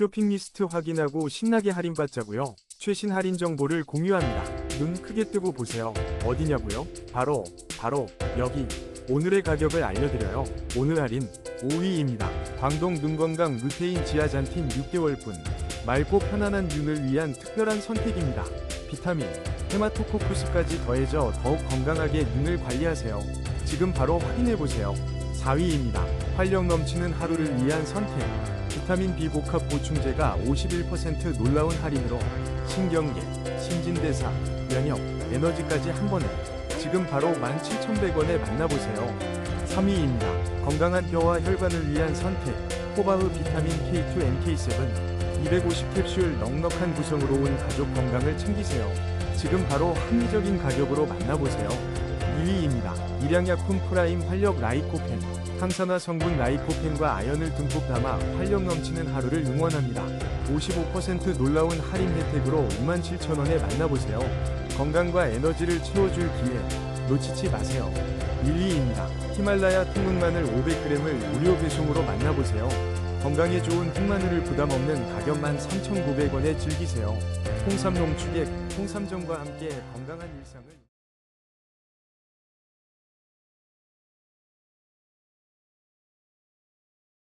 쇼핑 리스트 확인하고 신나게 할인받자고요. 최신 할인 정보를 공유합니다. 눈 크게 뜨고 보세요. 어디냐고요? 바로 바로 여기. 오늘의 가격을 알려드려요. 오늘 할인 5위입니다. 광동 눈건강 루테인 지아잔틴 6개월분. 맑고 편안한 눈을 위한 특별한 선택입니다. 비타민, 헤마토코쿠스까지 더해져 더욱 건강하게 눈을 관리하세요. 지금 바로 확인해보세요. 4위입니다. 활력 넘치는 하루를 위한 선택. 비타민 B 복합 보충제가 51% 놀라운 할인으로 신경계, 신진대사, 면역, 에너지까지 한 번에 지금 바로 17,100원에 만나보세요. 3위입니다. 건강한 뼈와 혈관을 위한 선택. 호바흐 비타민 K2 MK7 250 캡슐 넉넉한 구성으로 온 가족 건강을 챙기세요. 지금 바로 합리적인 가격으로 만나보세요. 2위입니다. 일양약품 프라임 활력 라이코펜. 항산화 성분 라이코펜과 아연을 듬뿍 담아 활력 넘치는 하루를 응원합니다. 55% 놀라운 할인 혜택으로 27,000원에 만나보세요. 건강과 에너지를 채워줄 기회 놓치지 마세요. 1위입니다. 히말라야 통흑마늘 500g을 무료 배송으로 만나보세요. 건강에 좋은 흑마늘을 부담 없는 가격만 3,900원에 즐기세요. 홍삼 농축액, 홍삼정과 함께 건강한 일상을